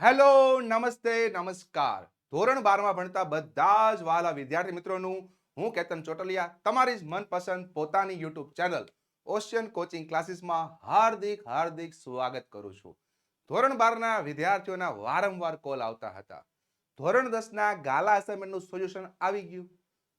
Hello, નમસ્તે, નમસ્કાર. ધોરણ બારમાં ભણતા બધા જ વાલા વિદ્યાર્થી મિત્રોનું હું કેતન ચોટલિયા, તમારી જ મનપસંદ પોતાની યુટ્યુબ ચેનલ ઓશિયન કોચિંગ ક્લાસીસમાં હાર્દિક હાર્દિક સ્વાગત કરું છું. ધોરણ બારના વિદ્યાર્થીઓના વારંવાર કોલ આવતા હતા. ધોરણ દસના ગાલા અસાઇનમેન્ટનું સોલ્યુશન આવી ગયું.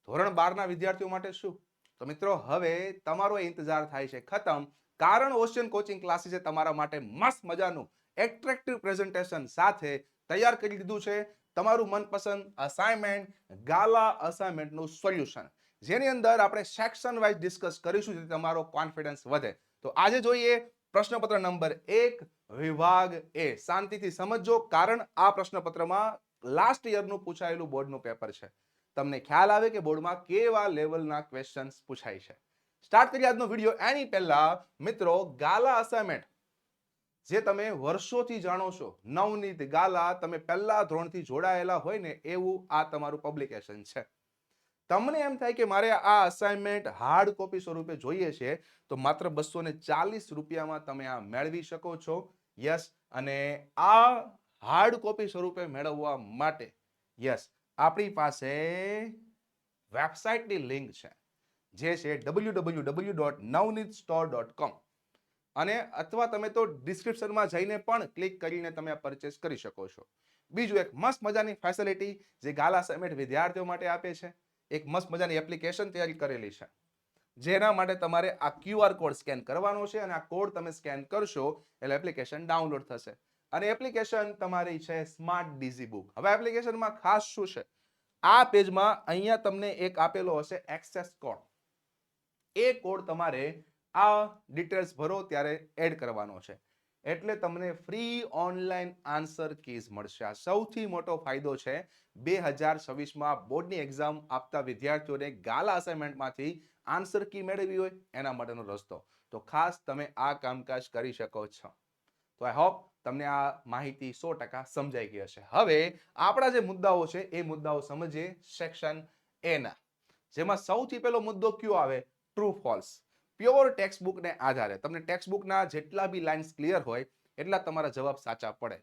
ધોરણ બારના વિદ્યાર્થીઓ માટે શું? તો મિત્રો, હવે તમારો ઇંતજાર થાય છે ખતમ. કારણ ઓશિયન કોચિંગ ક્લાસીસે તમારા માટે મસ્ત મજાનું એટ્રેક્ટિવ પ્રેઝન્ટેશન સાથે તૈયાર કરી દીધું છે. તમારું મનપસંદ અસાઇનમેન્ટ ગાલા અસાઇનમેન્ટનું સોલ્યુશન જેની અંદર આપણે સેક્શન વાઇઝ ડિસ્કસ કરીશું જેથી તમારો કોન્ફિડન્સ વધે. તો આજે જોઈએ પ્રશ્નપત્ર નંબર એક, વિભાગ એ. શાંતિથી સમજજો, કારણ આ પ્રશ્નપત્રમાં લાસ્ટ યરનું પૂછાયેલું બોર્ડનું પેપર છે. તમને ખ્યાલ આવે કે બોર્ડમાં કેવા લેવલના ક્વેશ્ચન્સ પૂછાય છે. સ્ટાર્ટ કરીએ આજનો વીડિયો એની પહેલા મિત્રો ગાલા અસાઇનમેન્ટ જે તમે વર્ષોથી જાણો છો, નવનીત ગાલા તમે પહેલા ધોરણથી જોડાયેલા હોય ને એવું આ તમારું પબ્લિકેશન છે. તમને એમ થાય કે મારે આ અસાઇનમેન્ટ હાર્ડ કોપી સ્વરૂપે જોઈએ છે, તો માત્ર બસો ને ચાલીસ રૂપિયામાં તમે આ મેળવી શકો છો. યસ અને આ હાર્ડ કોપી સ્વરૂપે મેળવવા માટે યસ આપણી પાસે વેબસાઇટની લિંક છે, જે છે W W W dot Navneet store dot com અને અથવા તમે તો ડિસ્ક્રિપ્શનમાં જઈને પણ ક્લિક કરીને તમે આ પરચેસ કરી શકો છો. બીજું એક મસ્ત મજાની ફેસિલિટી જે ગાલા સમેટ વિદ્યાર્થીઓ માટે આપે છે. એક મસ્ત મજાની એપ્લિકેશન તૈયારી કરેલી છે. જેના માટે તમારે આ ક્યુઆર કોડ સ્કેન કરવાનો છે અને આ કોડ તમે સ્કેન કરશો એટલે એપ્લિકેશન ડાઉનલોડ થશે. અને એપ્લિકેશન તમારી છે સ્માર્ટ ડીઝી બુક હવે એપ્લિકેશનમાં ખાસ શું છે? આ પેજમાં અહીંયા તમને એક આપેલો હશે એક્સેસ કોડ એ કોડ તમારે આ ડિટેલ્સ ભરો ત્યારે એડ કરવાનો છે. એટલે તમને ફ્રી ઓનલાઈન આન્સર કીઝ મળશે. આ સૌથી મોટો ફાયદો છે, બે હજાર છવ્વીસમાં બોર્ડની એક્ઝામ આપતા વિદ્યાર્થીઓને ગાલા અસાઇનમેન્ટમાંથી આન્સર કી મેળવી હોય એના માટેનો રસ્તો. તો ખાસ તમે આ કામકાજ કરી શકો છો. તો આઈ હોપ તમને આ માહિતી સો ટકા સમજાઈ ગઈ હશે. હવે આપણા જે મુદ્દાઓ છે, એ મુદ્દાઓ સમજીએ સેક્શન એના જેમાં સૌથી પહેલો મુદ્દો કયો આવે? ટ્રુ ફોલ્સ પ્યોર ટેક્સ્ટ બુકને આધારે. તમને ટેક્સ્ટ બુકના જેટલા બી લાઇન્સ ક્લિયર હોય, એટલા તમારા જવાબ સાચા પડે.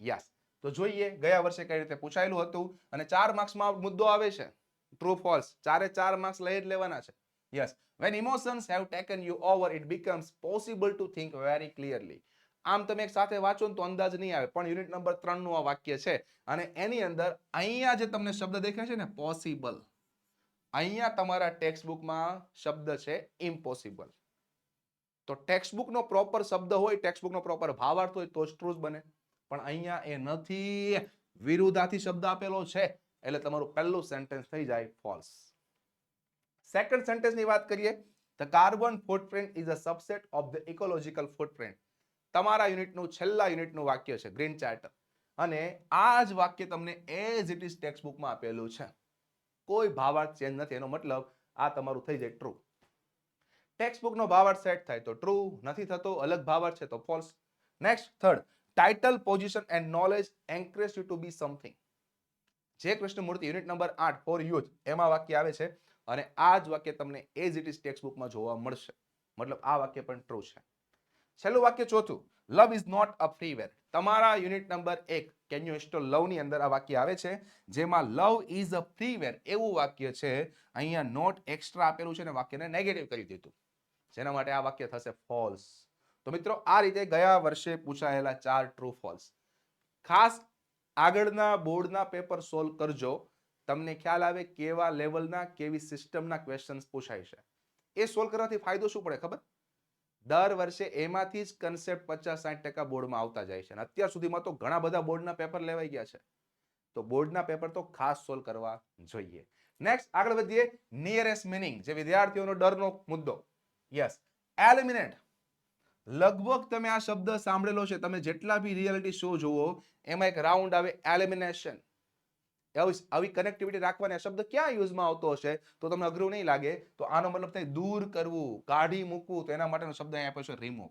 યસ. તો જોઈએ, ગયા વર્ષે કઈ રીતે પૂછાયેલું હતું અને ચાર માર્ક્સમાં મુદ્દો આવે છે. ટ્રુ ફોલ્સ ચારે ચાર માર્ક્સ લઈ જ લેવાના છે. Yes. When emotions have taken you over it becomes possible to think very clearly આમ તમે એક સાથે વાંચો ને તો અંદાજ નહીં આવે, પણ યુનિટ નંબર ત્રણનું આ વાક્ય છે. અને એની અંદર અહીંયા જે તમને શબ્દ દેખાય છે ને પોસિબલ અહીંયા તમારા ટેક્સ્ટ બુકમાં શબ્દ છે ઇમ્પોસિબલ તો ટેક્સ્ટ બુકનો પ્રોપર શબ્દ હોય ટેક્સ્ટ બુકનો પ્રોપર ભાવાર્થ હોય તો જ ટ્રુથ બને. પણ અહીંયા એ નથી. વિરુદ્ધાથી શબ્દ આપેલો છે. એટલે તમારું પહેલું સેન્ટેન્સ થઈ જાય ફોલ્સ સેકન્ડ સેન્ટેન્સની વાત કરીએ the carbon footprint is a subset of the ecological footprint તમારા યુનિટનું છેલ્લા યુનિટનું વાક્ય છે ગ્રીન ચાર્ટર અને આ જ વાક્ય તમને એઝ ઇટ ઇઝ ટેક્સ્ટ બુકમાં આપેલું છે. કોઈ ભાવાર્થ ચેન્જ નથી. એનો મતલબ આ તમારું થઈ જાય ટ્રુ ટેક્સ્ટ બુકનો ભાવાર્થ સેટ થાય તો ટ્રુ નથી થતો, અલગ ભાવાર્થ છે તો false next third title position and knowledge encourage you to be something જે કૃષ્ણમૂર્તિ યુનિટ નંબર આઠ ફોર યુથ એમાં વાક્ય આવે છે અને આ જ વાક્ય તમને એઝ ઇટ ઇઝ ટેક્સ્ટ બુકમાં જોવા મળશે. મતલબ આ વાક્ય પણ ટ્રુ છે. છેલ્લું વાક્ય ચોથું. Love is not a freeware તમારા યુનિટ નંબર એક કેન યુ ઇન્સ્ટોલ લવની અંદર આ વાક્ય આવે છે? જેમાં લવ ઇઝ અ ફ્રીવેર એવું વાક્ય છે. અહીંયા નોટ એક્સ્ટ્રા આપેલું છે ને વાક્યને નેગેટિવ કરી દીધું. જેના માટે આ વાક્ય થશે ફોલ્સ તો મિત્રો, આ રીતે ગયા વર્ષે પૂછાયેલા ચાર ટ્રુ ફોલ્સ ખાસ આગળના બોર્ડના પેપર સોલ્વ કરજો. તમને ખ્યાલ આવે કેવા લેવલના કેવી સિસ્ટમના ક્વેશ્ચન્સ પૂછાય છે. એ સોલ્વ કરવાથી ફાયદો શું પડે ખબર? દર વર્ષે એમાંથી જ કન્સેપ્ટ પચાસ સાઠ ટકા બોર્ડમાં આવતા જાય છે. અને અત્યાર સુધીમાં તો ઘણા બધા બોર્ડના પેપર લેવાઈ ગયા છે. તો બોર્ડના પેપર તો ખાસ સોલ્વ કરવા જોઈએ. નેક્સ્ટ આગળ વધીએ. નિયરેસ્ટ મિનિંગ જે વિદ્યાર્થીઓનો ડરનો મુદ્દો. યસ એલિમિનેટ લગભગ તમે આ શબ્દ સાંભળેલો છે. તમે જેટલા બી રિયાલિટી શો જુઓ, એમાં એક રાઉન્ડ આવે એલિમિનેશન આવી કનેક્ટિવિટી રાખવાના શબ્દ ક્યાં યુઝમાં આવતો હશે? તો તમને અઘરું નહીં લાગે. તો આનો મતલબ થાય દૂર કરવું, કાઢી મૂકવું, તો એના માટેનો શબ્દ અહીંયા આપ્યો રિમૂવ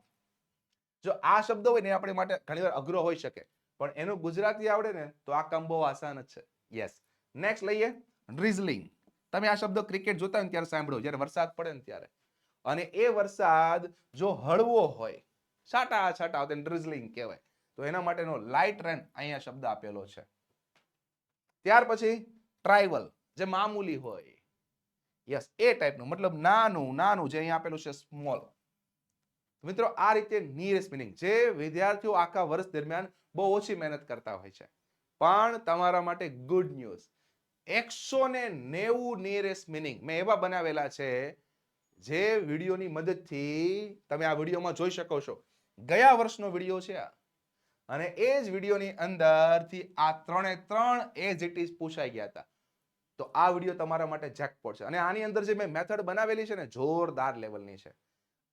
જો આ શબ્દ હોય ને આપણે માટે ઘણીવાર અઘરો હોઈ શકે. પણ એનું ગુજરાતી આવડે ને, તો આ કામ બહુ આસાન જ છે. યસ નેક્સ્ટ લઈએ. ડ્રિઝલિંગ તમે આ શબ્દ ક્રિકેટ જોતા હોય ત્યારે સાંભળો. જ્યારે વરસાદ પડે ને ત્યારે. અને એ વરસાદ જો હળવો હોય, છાટા છાટા ડ્રિઝલિંગ કહેવાય. તો એના માટેનો લાઇટ રેન અહીંયા શબ્દ આપેલો છે. ત્યાર પછી ટ્રાઇવલ જે મામૂલી હોય. યસ એ ટાઈપનું મતલબ નાનું નાનું જે અહીંયા આપેલું છે સ્મોલ મિત્રો, આ રીતે નીરેસ્ટ મિનિંગ જે વિદ્યાર્થીઓ આખા વર્ષ દરમિયાન બહુ ઓછી મહેનત કરતા હોય છે. પણ તમારા માટે ગુડ ન્યૂઝ એકસો ને નેવું નિયરેસ્ટ મિનિંગ મેં એવા બનાવેલા છે, જે વિડીયોની મદદથી તમે આ વિડીયોમાં જોઈ શકો છો. ગયા વર્ષનો વીડિયો છે આ. અને એ જ વિડીયોની અંદરથી આ ત્રણે ત્રણ એઝ ઇટ પૂછાઈ ગયા હતા. તો આ વીડિયો તમારા માટે જેકપોટ છે. અને આની અંદર જે મેં મેથડ બનાવેલી છે ને, જોરદાર લેવલની છે.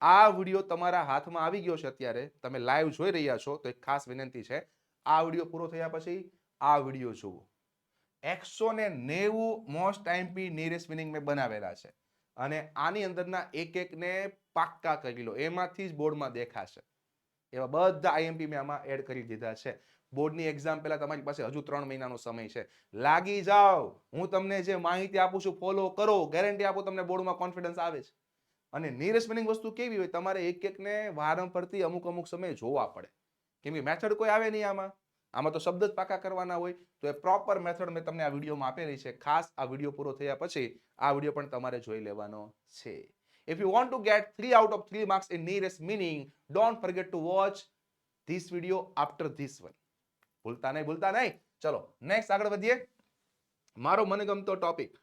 આ વીડિયો તમારા હાથમાં આવી ગયો છે અત્યારે. તમે લાઈવ જોઈ રહ્યા છો, તો એક ખાસ વિનંતી છે. આ વીડિયો પૂરો થયા પછી આ વીડિયો જુઓ. એકસો ને નેવું મોસ્ટ આઈમ્પી નિયરેસ્ટ વિનિંગ મેં બનાવેલા છે. અને આની અંદરના એક એકને પાક્કા કરી લો. એમાંથી જ બોર્ડમાં દેખાશે. એવા બધા આઈએમપી મેં આમાં એડ કરી દીધા છે. બોર્ડની એક્ઝામ પહેલાં તમારી પાસે હજુ ત્રણ મહિનાનો સમય છે. લાગી જાઓ. હું તમને જે માહિતી આપું છું ફોલો કરો. ગેરંટી આપું, તમને બોર્ડમાં કોન્ફિડન્સ આવે છે. અને નિયરેસ્ટ મિનિંગ વસ્તુ કેવી હોય? તમારે એક એકને વારંવારથી અમુક અમુક સમયે જોવા પડે. કેમ કે મેથડ કોઈ આવે નહીં આમાં. આમાં તો શબ્દ જ પાકા કરવાના હોય. તો એ પ્રોપર મેથડ મેં તમને આ વિડીયોમાં આપેલી છે. ખાસ આ વીડિયો પૂરો થયા પછી આ વીડિયો પણ તમારે જોઈ લેવાનો છે. If you want to get 3 out of 3 marks in nearest meaning, don't forget to watch this video after this one. ભૂલતા નહીં ભૂલતા નહીં. ચલો નેક્સ્ટ આગળ વધીએ. મારો મનગમતો ટોપિક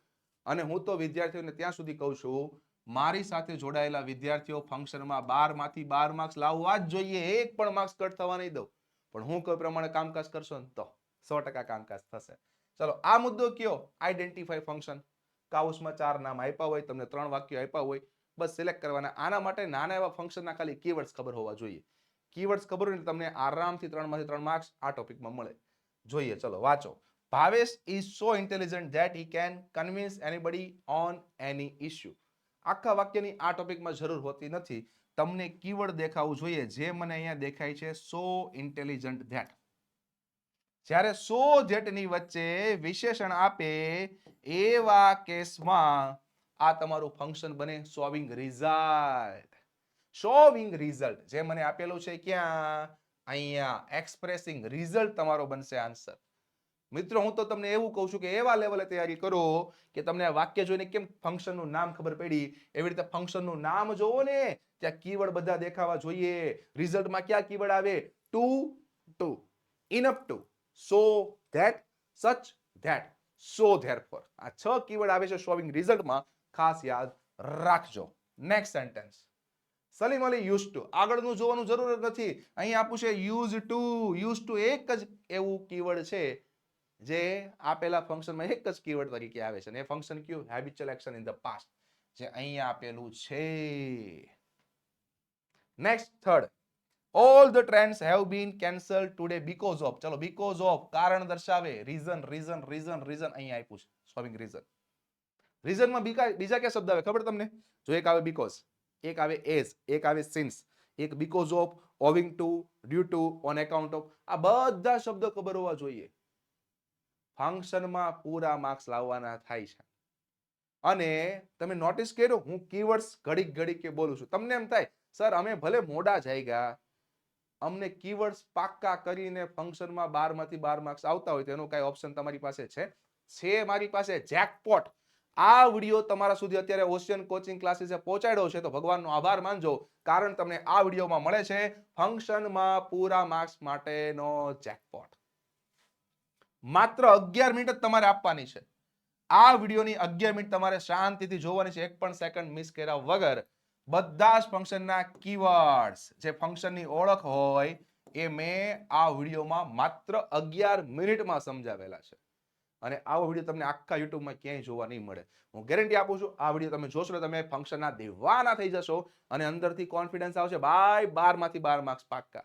અને હું તો વિદ્યાર્થીઓને ત્યાં સુધી કહું છું મારી સાથે જોડાયેલા વિદ્યાર્થીઓ ફંક્શનમાં બારમાંથી બાર માર્ક્સ લાવવા જ જોઈએ. એક પણ માર્ક્સ કટ થવા નહીં દઉં. પણ હું કોઈ પ્રમાણે કામકાજ કરશો ને તો સો ટકા કામકાજ થશે. ચલો આ મુદ્દો કયો? આઈડેન્ટિફાઈ ફંક્શન કાઉસમાં ચાર નામ આપ્યા હોય તમને ત્રણ વાક્યો આપ્યા હોય. બસ સિલેક્ટ કરવાના. આના માટે નાના એવા ફંક્શનના ખાલી કીવર્ડ્સ ખબર હોવા જોઈએ. કીવર્ડ્સ ખબર હોય ને તમને આરામથી ત્રણમાંથી ત્રણ માર્ક્સ આ ટોપિકમાં મળે. જોઈએ, ચલો, વાંચો. Bhavesh is so intelligent that he can convince anybody on any issue આખા વાક્યની આ ટોપિકમાં જરૂર હોતી નથી. તમને કીવર્ડ દેખાવું જોઈએ. જે મને અહીંયા દેખાય છે સો ઇન્ટેલિજન્ટ ધેટ જ્યારે સો ધેટની વચ્ચે વિશેષણ આપે એવા કેસમાં આ તમારું ફંક્શન બને સોવિંગ રિઝલ્ટ સોવિંગ રિઝલ્ટ જે મને આપેલું છે ક્યાં? અહીંયા. એક્સપ્રેસિંગ રિઝલ્ટ તમારો બનશે આન્સર મિત્રો, હું તો તમને એવું કહું છું કે એવા લેવલે તૈયારી કરો કે તમને આ વાક્ય જોઈને કેમ ફંક્શનનું નામ ખબર પડી? એવી રીતે ફંક્શનનું નામ જોવો ને, ત્યાં કીવર્ડ બધા દેખાવા જોઈએ. રિઝલ્ટમાં ક્યાં કીવર્ડ આવે? Too to enough to so that such that so therefore આ છ કીવર્ડ આવે છે શોવિંગ રિઝલ્ટમાં ખાસ યાદ રાખજો. Next sentence Salim Ali used to આગળનું જોવાનું જરૂર નથી. અહીં આપું છે યુઝ ટુ યુઝ ટુ એક જ એવું કીવર્ડ છે જે આપેલા ફંક્શનમાં એક જ કીવર્ડ તરીકે આવે છે. અને એ ફંક્શન કયું? Habitual action in the past જે અહીંયા આપેલું છે. Next third all the trains have been cancel today because of ચલો બીકોઝ ઓફ કારણ દર્શાવે. રીઝન રીઝન રીઝન રીઝન અહીંયા આપ્યું છે. સોવિંગ રીઝન રીઝનમાં બીજા કયા શબ્દ આવે? ખબર તમને? જો એક આવે બીકોઝ એક આવે એઝ એક આવે સિન્સ એક because of owing to due to on account of આ બધા શબ્દો ખબર હોવા જોઈએ. ફંક્શનમાં પૂરા માર્ક્સ લાવવાના થાય છે. અને તમે નોટિસ કર્યો? હું કીવર્ડ્સ ઘડીક ઘડીક બોલું છું. તમને એમ થાય, સર, અમે ભલે મોડા જઈ ગયા અમને કીવર્ડ્સ પાક્કા કરીને ફંક્શનમાં બારમાંથી બાર માર્ક્સ આવતા હોય તો એનો કાંઈ ઓપ્શન તમારી પાસે છે? છે મારી પાસે જેકપોટ આ વીડિયો તમારા સુધી અત્યારે ઓશિયન કોચિંગ ક્લાસીસે પહોંચાડ્યો છે, તો ભગવાનનો આભાર માનજો. કારણ તમને આ વિડીયોમાં મળે છે ફંક્શનમાં પૂરા માર્ક્સ માટેનો જેકપોટ માત્ર અગિયાર મિનિટ જ તમારે આપવાની છે. આ વિડીયોની અગિયાર મિનિટ તમારે શાંતિથી જોવાની છે. એક પણ સેકન્ડ મિસ કર્યા વગર બધા જ ફંક્શનના કીવર્ડ્સ જે ફંક્શનની ઓળખ હોય, એ મેં આ વિડીયોમાં માત્ર અગિયાર મિનિટમાં સમજાવેલા છે. અને આવો વીડિયો તમને આખા યુટ્યુબમાં ક્યાંય જોવા નહીં મળે. હું ગેરંટી આપું છું, આ વીડિયો તમે જોશો તમે ફંક્શનના દેવાના થઈ જશો અને અંદરથી કોન્ફિડન્સ આવશે. બાય બારમાંથી બાર માર્ક્સ પાક્કા.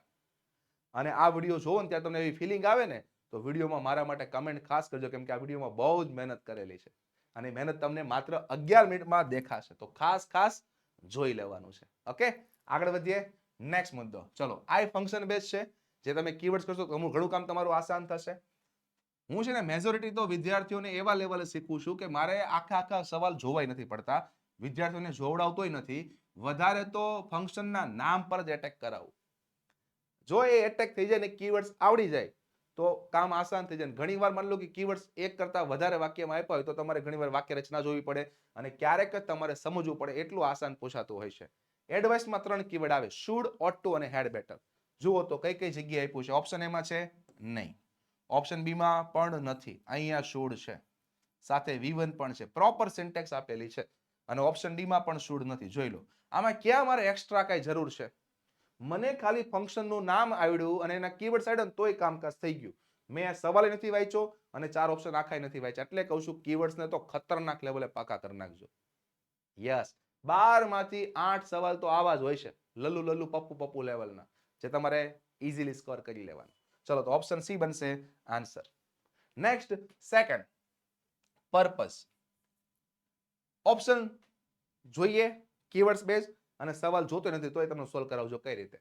અને આ વીડિયો જોવો ને ત્યાં તમને એવી ફિલિંગ આવે ને, તો વિડીયોમાં મારા માટે કમેન્ટ ખાસ કરજો, કેમ કે આ વિડીયોમાં બહુ જ મહેનત કરેલી છે. અને મહેનત તમને માત્ર અગિયાર મિનિટમાં દેખાશે. તો ખાસ ખાસ જોઈ લેવાનું છે. ઓકે આગળ વધીએ. નેક્સ્ટ મુદ્દો. ચલો આ ફંક્શન બેઝ છે. જે તમે કીવર્ડ્સ કરશો તો ઘણું કામ તમારું આસાન થશે. હું છે ને મેજોરિટી તો વિદ્યાર્થીઓને એવા લેવલે શીખું છું કે મારે આખા આખા સવાલ જોવાય નથી પડતા. વિદ્યાર્થીઓને જોવડાવતોય નથી. વધારે તો ફંક્શનના નામ પર જ એટેક કરાવું. જો એ એટેક થઈ જાય ને કીવર્ડ્સ આવડી જાય, તો કામ આસાન થઈ જાય. ઘણી વાર માની લો કે કીવર્ડ્સ એક કરતા વધારે વાક્યમાં આપ્યા હોય તો તમારે ઘણીવાર વાક્ય રચના જોવી પડે અને ક્યારેક જ તમારે સમજવું પડે એટલું આસાન પૂછાતું હોય છે. એડવાઇસમાં ત્રણ કીવર્ડ આવે. શુડ ઓટ ટુ અને હેડ બેટર જુઓ તો કઈ કઈ જગ્યાએ આપ્યું છે? ઓપ્શન એમાં છે નહીં. ઓપ્શન બીમાં પણ નથી. અહીંયા શુડ છે. સાથે વી પણ છે. પ્રોપર સિન્ટેક્સ આપેલી છે. અને ઓપ્શન ડીમાં પણ શુડ નથી. જોઈ લો. આમાં ક્યાં મારે એક્સ્ટ્રા કઈ જરૂર છે? મને ખાલી ફંક્શનનું નામ આવડ્યું અને એના કીવર્ડ સાઈડ તોય કામકાજ થઈ ગયું. મેં આ સવાલ નથી વાંચ્યો અને ચાર ઓપ્શન આખાય નથી વાંચ્યા. એટલે કહું છું કીવર્ડ્સને તો ખતરનાક લેવલે પાકા કરી નાખજો. યસ બારમાંથી આઠ સવાલ તો આવા જ હોય છે. લલ્લુ લલ્લુ પપ્પુ પપ્પુ લેવલના જે તમારે ઇઝીલી સ્કોર કરી લેવાના. ચલો તો ઓપ્શન સી બનશે answer next second purpose option જોઈએ કીવર્ડ્સ બેઝ અને સવાલ જોતો નથી તો એ તમને સોલ્વ કરાવજો કઈ રીતે.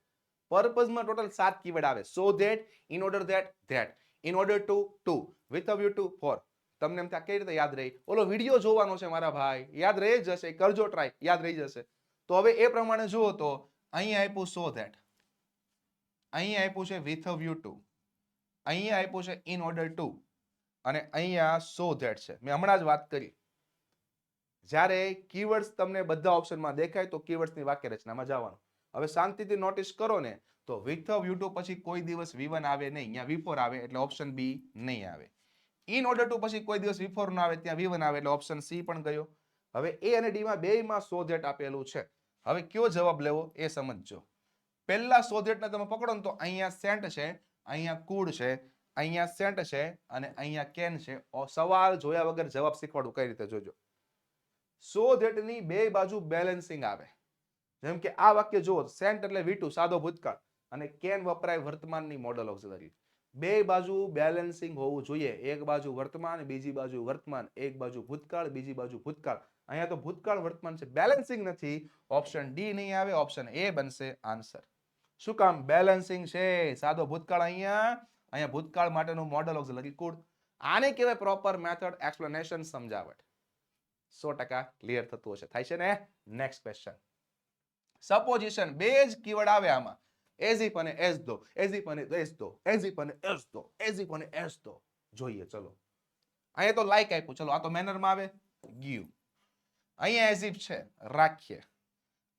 પર્પઝમાં ટોટલ સાત કીવર્ડ આવે. So that in order that that in order to to with a to for તમને એમ ત્યાં કઈ રીતે યાદ રહી? ઓલો વીડિયો જોવાનો છે મારા ભાઈ. યાદ રહી જશે કરજો ટ્રાય યાદ રહી જશે. તો હવે એ પ્રમાણે જુઓ તો, અહીં આપ્યું સો ધેટ અહીં આપ્યું છે વિથ અ વ્યુ ટુ અહીંયા આપ્યું છે ઇન ઓર્ડર ટુ અને અહીંયા સો ધેટ છે. મેં હમણાં જ વાત કરી. જ્યારે કીવર્ડ્સ તમને બધા ઓપ્શનમાં દેખાય તો કીવર્ડ્સની વાક્ય રચનામાં જવાનું. હવે શાંતિથી નોટિસ કરો ને, તો વિથ ઓફ ટુ પછી કોઈ દિવસ વી આવે નહીં. અહીંયા વી ફોર આવે એટલે ઓપ્શન બી નહીં આવે. ઇન ઓર્ડર ટુ પછી કોઈ દિવસ વી ના આવે ત્યાં વી વન આવે એટલે ઓપ્શન સી પણ ગયો. હવે એ અને ડીમાં બેયમાં સો ધેટ આપેલું છે. હવે કયો જવાબ લેવો એ સમજજો. પહેલા સો ધેટને તમે પકડો ને તો અહીંયા સેન્ટ છે અહીંયા કુડ છે, અહીંયા સેન્ટ છે અને અહીંયા કેન છે. સવાલ જોયા વગર જવાબ શીખવાડું કઈ રીતે જોજો. સો ધેટની બે બાજુ બેલેન્સિંગ આવે. જેમ કે આ વાક્ય જુઓ, સેન્ટ એટલે વીટુ, સાદો ભૂતકાળ. અને કેન વપરાય વર્તમાનની મોડલ ઓક્સિલરી બે બાજુ બેલેન્સિંગ હોવું જોઈએ. એક બાજુ વર્તમાન, બીજી બાજુ વર્તમાન. એક બાજુ ભૂતકાળ, બીજી બાજુ ભૂતકાળ. અહીંયા તો ભૂતકાળ વર્તમાન છે. બેલેન્સિંગ નથી. ઓપ્શન ડી નહીં આવે ઓપ્શન એ બનશે. આન્સર શું કામ? બેલેન્સિંગ છે. સાદો ભૂતકાળ અહીંયા. અહીંયા ભૂતકાળ માટેનું મોડલ ઓક્સિલરી કુડ આને કહેવાય પ્રોપર મેથડ એક્સપ્લેનેશન સમજાવટ. સો ટકા ક્લિયર થતું હશે. થાય છે ને? નેક્સ્ટ ક્વેશ્ચન સપોઝિશન બે જ કીવર્ડ આવે આમાં. એઝીપ અને એસ દો એઝીપ અને એસ દો એઝીપ અને એસ દો એઝીપ અને એસ દો જોઈએ, ચલો. અહીંયા તો લાઈક આપ્યું. ચલો, આ તો મેનરમાં આવે. ગીવ અહીંયા એઝીપ છે. રાખીએ.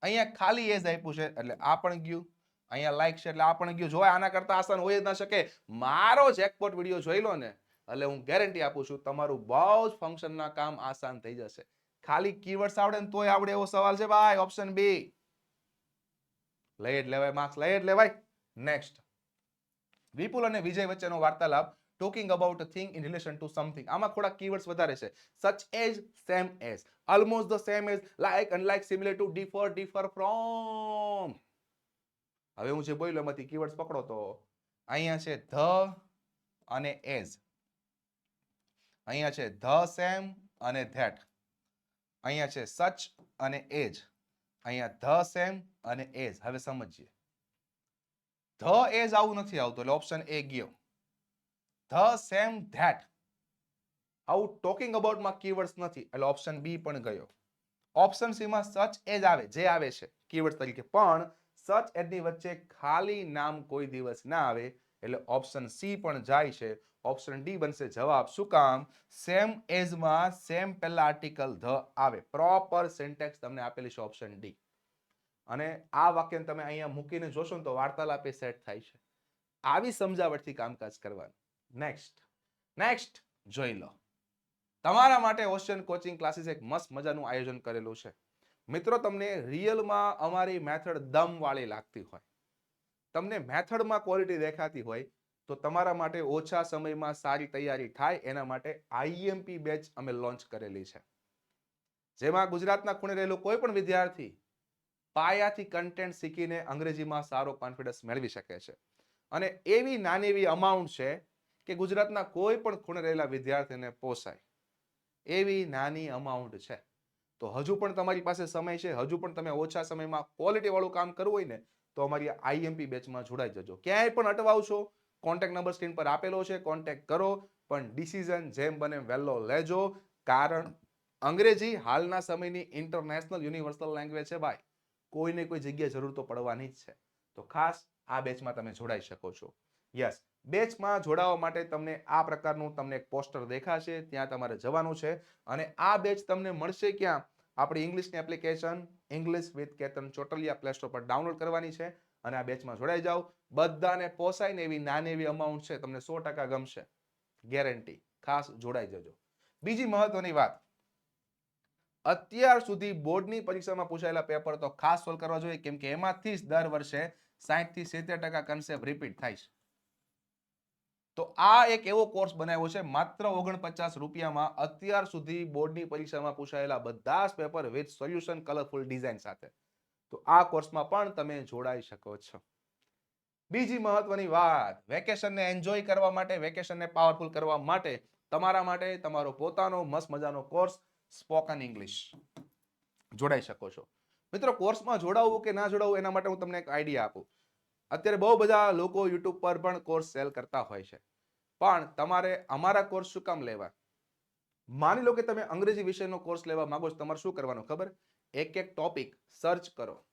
અહીંયા ખાલી એઝ આપ્યું છે, એટલે આ પણ ગયું અહીંયા લાઈક છે એટલે આ પણ ગયું. જોવા આના કરતા આસાન હોય જ ના શકે. મારો જેકપોટ વીડિયો જોઈ લો ને, એટલે હું ગેરંટી આપું છું તમારું બહુ જ ફંક્શનના કામ આસાન થઈ જશે. ખાલી કીવર્ડ્સ આવડે ને તોય આવડે એવો સવાલ છે ભાઈ ઓપ્શન બી લઈ જ લેવાય માર્ક્સ લઈ જ લેવાય. નેક્સ્ટ વિપુલ અને વિજય વચ્ચેનો વાર્તાલાપ talking about thing in relation to something આમાં થોડા કીવર્ડ્સ વધારે છે. Such as same as almost the same as like unlike similar to differ differ from હવે હું જે બોલ્યો એમાંથી કીવર્ડ્સ પકડો તો અહીંયા છે ધ અને એઝ. અહીંયા છે ધ સેમ અને ધેટ. અહીંયા છે સચ અને એજ અહીંયા ધ સેમ અને એઝ. હવે સમજીએ. ધ એઝ આવું નથી આવતું, એટલે ઓપ્શન એ ગયો. The same that. આવું ટોકિંગ અબાઉટમાં કીવર્ડ્સ નથી, એટલે ઓપ્શન બી પણ ગયો. ઓપ્શન સી માં સચ એજ આવે, જે આવે છે કીવર્ડ તરીકે. પણ સચ એની વચ્ચે ખાલી નામ કોઈ દિવસ ના આવે, એટલે ઓપ્શન સી પણ જાય છે. ઓપ્શન ડી બનશે જવાબ શું કામ? સેમ એઝમાં સેમ પહેલા આર્ટિકલ ધ આવે. પ્રોપર સેન્ટેક્સ તમને આપેલી છે ઓપ્શન ડી અને આ વાક્યને તમે અહીંયા મૂકીને જોશો ને તો વાર્તાલાપ સેટ થાય છે. આવી સમજાવટથી કામકાજ કરવાનું. નેક્સ્ટ નેક્સ્ટ જોઈ લો. તમારા માટે ઓશિયન કોચિંગ ક્લાસીસ એક મસ્ત મજાનું આયોજન કરેલું છે. મિત્રો, તમને રિયલમાં અમારી મેથડ દમવાળી લાગતી હોય, તમને મેથડમાં ક્વોલિટી દેખાતી હોય, તો તમારા માટે ઓછા સમયમાં સારી તૈયારી થાય, એના માટે આઈએમપી બેચ અમે લોન્ચ કરેલી છે. જેમાં ગુજરાતના ખૂણે રહેલો કોઈ પણ વિદ્યાર્થી પાયાથી કન્ટેન્ટ શીખીને અંગ્રેજીમાં સારો કોન્ફિડન્સ મેળવી શકે છે. અને એવી નાની એવી અમાઉન્ટ છે કે ગુજરાતના કોઈ પણ ખૂણે રહેલા વિદ્યાર્થીને પોસાય. એવી નાની અમાઉન્ટ છે. તો હજુ પણ તમારી પાસે સમય છે, હજુ પણ તમે ઓછા સમયમાં ક્વોલિટી વાળું કામ કરવું હોય ને, તો અમારી આઈએમપી બેચમાં જોડાઈ જજો. ક્યાંય પણ અટવાવશો કોન્ટેક્ટ નંબર સ્ક્રીન પર આપેલો છે કોન્ટેક્ટ કરો, પણ ડિસિઝન જેમ બને વહેલો લેજો, કારણ અંગ્રેજી હાલના સમયની ઇન્ટરનેશનલ યુનિવર્સલ લેંગ્વેજ છે ભાઈ. કોઈને કોઈ જગ્યાએ જરૂર તો પડવાની જ છે. તો ખાસ આ બેચમાં તમે જોડાઈ શકો છો. યસ બેચમાં જોડાવા માટે તમને આ પ્રકારનું તમને એક પોસ્ટર દેખાશે, ત્યાં તમારે જવાનું છે અને આ બેચ તમને મળશે ક્યાં? આપણી ઇંગ્લિશની application, English with Ketan Chotaliya play store પર ડાઉનલોડ કરવાની છે અને આ બેચમાં જોડાઈ જાઓ. બધાને પોસાય ને એવી નાની એવી અમાઉન્ટ છે, તમને સો ટકા ગમશે. ગેરંટી ખાસ જોડાઈ જજો. બીજી મહત્વની વાત. અત્યાર સુધી બોર્ડની પરીક્ષામાં પૂછાયેલા પેપર તો ખાસ સોલ્વ કરવા જોઈએ, કેમ કે એમાંથી જ દર વર્ષે સાહીઠથી સિત્તેર ટકા કન્સેપ્ટ રિપીટ થાય છે. તો આ એક એવો કોર્સ બનાવ્યો છે, માત્ર ઓગણપચાસ રૂપિયામાં અત્યાર સુધી બોર્ડની પરીક્ષામાં પૂછાયેલા બધા જ paper with solution colourful design સાથે. તો આ કોર્સમાં પણ તમે જોડાઈ શકો છો. બીજી મહત્વની વાત વેકેશનને એન્જોય કરવા માટે વેકેશનને પાવરફુલ કરવા માટે તમારા માટે તમારો પોતાનો મસ્ત મજાનો કોર્સ સ્પોકન ઇંગ્લિશ જોડાઈ શકો છો. મિત્રો કોર્સમાં જોડાવવું કે ના જોડાવવું એના માટે હું તમને એક આઈડિયા આપું. અત્યારે બહુ બધા લોકો યુટ્યુબ પર પણ કોર્સ સેલ કરતા હોય છે. પણ તમારે અમારા કોર્સ શું કામ લેવા? માની લો કે તમે અંગ્રેજી વિષયનો કોર્સ લેવા માંગો છો, તમારે શું કરવાનું ખબર? એક એક ટોપિક સર્ચ કરો.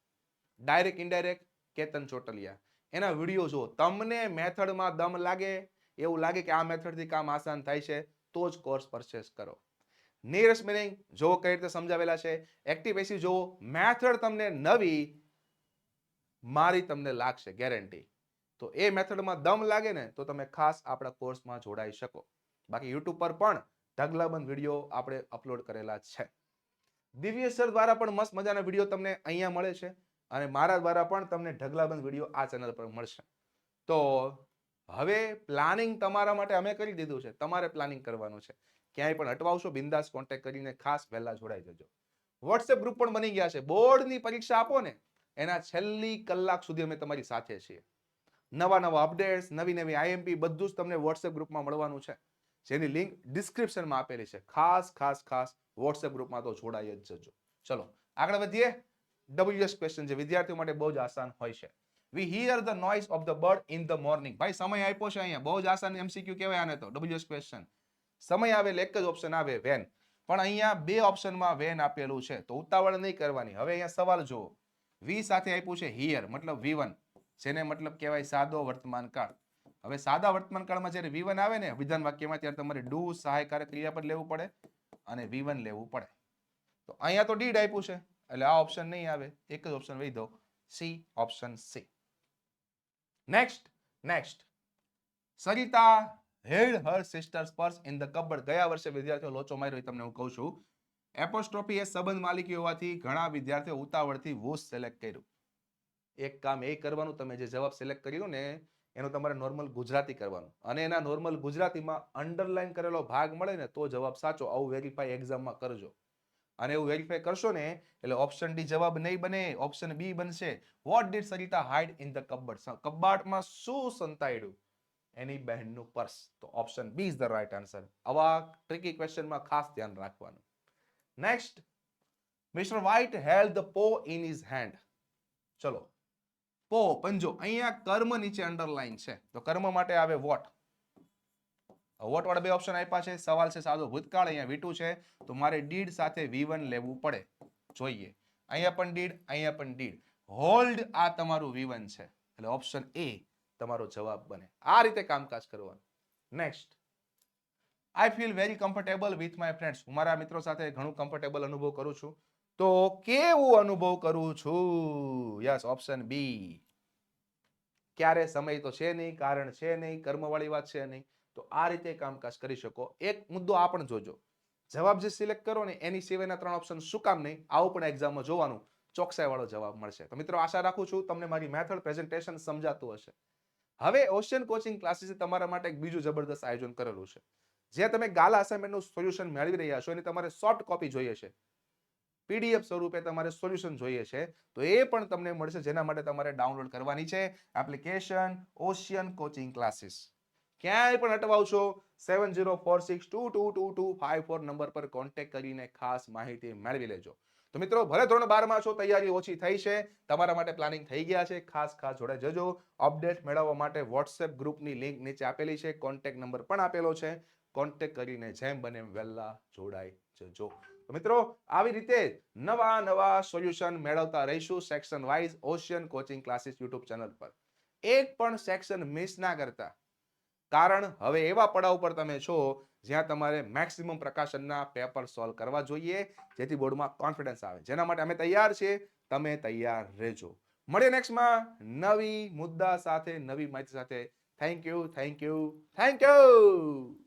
Direct indirect Ketan Chotaliya. એના વીડિયો જુઓ. તમને મેથડમાં દમ લાગે, એવું લાગે કે આ મેથડથી કામ આસાન થાય છે, તો જ કોર્સ પરચેસ કરો. નીરસ મિનિંગ જો કઈ રીતે સમજાવેલા છે? એક્ટિવ એસી જો મેથડ તમને નવી મારી તમને લાગશે ગેરંટી તો એ મેથડમાં દમ લાગે ને, તો તમે ખાસ આપણા કોર્સમાં જોડાઈ શકો. બાકી યુટ્યુબ પર પણ ઢગલાબંધ વીડિયો આપણે અપલોડ કરેલા છે. દિવ્ય સર દ્વારા પણ મસ્ત મજાના વીડિયો તમને અહીંયા મળે છે અને મારા દ્વારા પણ તમને ઢગલાબંધ વીડિયો આ ચેનલ પર મળશે. તો હવે પ્લાનિંગ તમારા માટે અમે કરી દીધું છે. તમારે પ્લાનિંગ કરવાનું છે. ક્યાંય પણ અટવાવશો બિંદાસ કોન્ટેક્ટ કરીને ખાસ વહેલા જોડાઈ જજો. વોટ્સએપ ગ્રુપ પણ બની ગયા છે. બોર્ડની પરીક્ષા આપો ને. એના છેલ્લી કલાક સુધી અમે તમારી સાથે છીએ. નવા નવા અપડેટ્સ નવી નવી આઈએમપી બધું જ તમને વોટ્સએપ ગ્રુપમાં મળવાનું છે. જેની લિંક ડિસ્ક્રિપ્શનમાં આપેલી છે. ખાસ ખાસ ખાસ વોટ્સએપ ગ્રુપમાં તો જોડાઈ જ જજો. ચલો, આગળ વધીએ. ડબલ્યુએસ ક્વેશ્ચન જે વિદ્યાર્થીઓ માટે બહુ જ આસાન હોય છે. We hear the noise of the bird in the morning ભાઈ, સમય આપ્યો છે અહીંયા. બહુ જ આસાન એમસીક્યુ કહેવાય આને તો. ડબલ્યુએસ ક્વેશ્ચન સમય આવે એટલે એક જ ઓપ્શન આવે વેન પણ અહીંયા બે ઓપ્શનમાં વેન આપેલું છે. તો ઉતાવળ નહીં કરવાની. હવે અહીંયા સવાલ જુઓ. વી સાથે આપ્યું છે હિયર, મતલબ વી જેને મતલબ કહેવાય સાદો વર્તમાન કાળ. હવે સાદા વર્તમાન કાળમાં જ્યારે વી આવે ને, વિધાન વાક્યમાં ત્યારે તમારે ડુ સહાયકારક ક્રિયાપદ લેવું પડે અને વી લેવું પડે. તો અહીંયા તો ડીડ આપ્યું છે, એટલે આ ઓપ્શન નહીં આવે. એક જ ઓપ્શન વહી દો. C option C. Next next Sarita, hid her sister સ્પર્શ ઇન ધ કબડ ગયા વર્ષે વિદ્યાર્થીઓ લોચો માર્યો તમને હું કહું છું. એપોસ્ટ્રોફી એ સંબંધ માલિકી હોવાથી ઘણા વિદ્યાર્થીઓ ઉતાવળથી વોસ સિલેક્ટ કર્યું. એક કામ એ કરવાનું, તમે જે જવાબ સિલેક્ટ કર્યો ને, એનું તમારે નોર્મલ ગુજરાતી કરવાનું. અને એના નોર્મલ ગુજરાતીમાં અંડરલાઈન કરેલો ભાગ મળે ને, તો જવાબ સાચો. આવું વેરીફાઈ એક્ઝામમાં કરજો. અને એવું વેરીફાઈ કરશો ને, એટલે ઓપ્શન ડી જવાબ નહીં બને ઓપ્શન બી બનશે. What did Sarita hide in the cupboard કબાટમાં શું સંતાડ્યું એની બહેનનું પર્સ તો option B is the right answer આવા ટ્રિકી ક્વેશ્ચનમાં ખાસ ધ્યાન રાખવાનું. Next mister White held the paw in his hand ચલો. પો પંજો, અહીંયા કર્મ નીચે અંડરલાઈન છે. તો કર્મ માટે આવે વોટ વોટ વાળા બે ઓપ્શન આપ્યા છે. સવાલ છે સાદો, ભૂતકાળ, અહીંયા વીટુ છે. તો મારે ડીડ સાથે વી લેવું પડે. જોઈએ. અહીંયા પણ ડીડ અહીંયા પણ ડીડ હોલ્ડ આ તમારું વી છે. એટલે ઓપ્શન એ તમારો જવાબ બને. આ રીતે કામકાજ કરવાનું. Next I feel very comfortable with my friends હું મારા મિત્રો સાથે ઘણું કમ્ફર્ટેબલ અનુભવ કરું છું. તો કેવું અનુભવ કરું છું? યસ ઓપ્શન બી ક્યારે સમય તો છે નહીં, કારણ છે નહીં, કર્મવાળી વાત છે નહીં. તો આ રીતે કામકાજ કરી શકો. એક મુદ્દો આ પણ જોજો. જવાબ જે સિલેક્ટ કરો ને, એની સિવાયના ત્રણ ઓપ્શન શું કામ નહીં, આવું પણ એક્ઝામમાં જોવાનું ચોકસાઈ વાળો જવાબ મળશે. તો મિત્રો, આશા રાખું છું તમને મારી મેથડ પ્રેઝન્ટેશન સમજાતું હશે. હવે ઓશિયન કોચિંગ ક્લાસીસે તમારા માટે એક બીજું જબરદસ્ત આયોજન કરેલું છે. જે તમે ગાલા અસાઇનમેન્ટનું સોલ્યુશન મેળવી રહ્યા છો, એની તમારે સોફ્ટ કોપી જોઈએ છે. પીડીએફ સ્વરૂપે તમારે સોલ્યુશન જોઈએ છે. તો એ પણ તમને મળશે, જેના માટે તમારે ડાઉનલોડ કરવાની છે. એપ્લિકેશન ઓશિયન કોચિંગ ક્લાસીસ ક્યાંય પણ અટવાવશો seven zero four six two two two two five four number પર કોન્ટેક કરીને ખાસ માહિતી મેળવી લેજો. તો મિત્રો, ભલે ધોરણ બારમાં છો, તૈયારી ઓછી થઈ છે, તમારા માટે પ્લાનિંગ થઈ ગયા છે, ખાસ ખાસ જોડે જજો. અપડેટ મેળવવા માટે વોટ્સએપ ગ્રુપની લિંક નીચે આપેલી છે કોન્ટેક નંબર પણ આપેલો છે. કોન્ટેક્ટ કરીને જેમ બને એમ વહેલા જોડાઈ જજો તો મિત્રો, આવી રીતે નવા નવા સોલ્યુશન મેળવતા રહીશું section wise ocean coaching classes YouTube channel પર. એક પણ સેક્શન મિસ ના કરતા. કારણ હવે એવા પડાવ પર તમે છો જ્યાં તમારે મેક્સિમમ પ્રકાશનના પેપર સોલ્વ કરવા જોઈએ, જેથી બોર્ડમાં કોન્ફિડન્સ આવે. જેના માટે અમે તૈયાર છીએ, તમે તૈયાર રહેજો. મળીએ નેક્સ્ટમાં નવી મુદ્દા સાથે, નવી માહિતી સાથે. Thank you thank you thank you